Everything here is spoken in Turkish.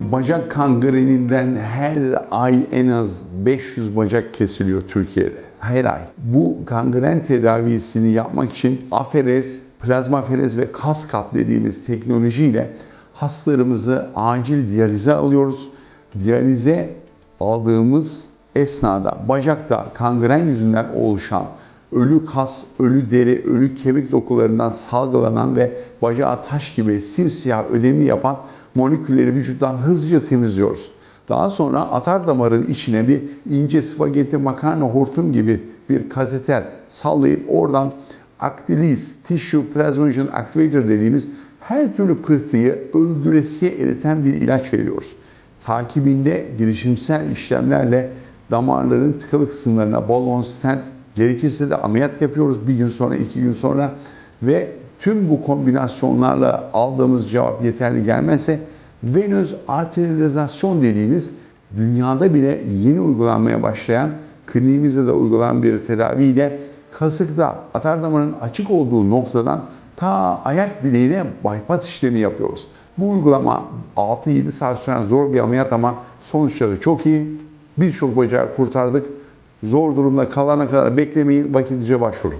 Bacak kangreninden her ay en az 500 bacak kesiliyor Türkiye'de. Her ay. Bu kangren tedavisini yapmak için aferez, plazmaferez ve kaskat dediğimiz teknolojiyle hastalarımızı acil diyalize alıyoruz. Diyalize aldığımız esnada bacakta kangren yüzünden oluşan ölü kas, ölü deri, ölü kemik dokularından salgılanan ve bacağı taş gibi simsiyah ödemi yapan molekülleri vücuttan hızlıca temizliyoruz. Daha sonra atar damarın içine bir ince spagetti makarna hortum gibi bir kateter sallayıp oradan Actilis Tissue Plasminogen Activator dediğimiz her türlü pıhtıyı öldüresiye eriten bir ilaç veriyoruz. Takibinde girişimsel işlemlerle damarların tıkalı kısımlarına balon, stent, gerekirse de ameliyat yapıyoruz bir gün sonra, iki gün sonra ve tüm bu kombinasyonlarla aldığımız cevap yeterli gelmezse venöz arteriyalizasyon dediğimiz dünyada bile yeni uygulanmaya başlayan, kliniğimizde de uygulanan bir tedaviyle kasıkta atar damarın açık olduğu noktadan ta ayak bileğine bypass işlemi yapıyoruz. Bu uygulama 6-7 saat süren zor bir ameliyat ama sonuçları çok iyi. Birçok bacağı kurtardık. Zor durumda kalana kadar beklemeyin, vakitlice başvurun.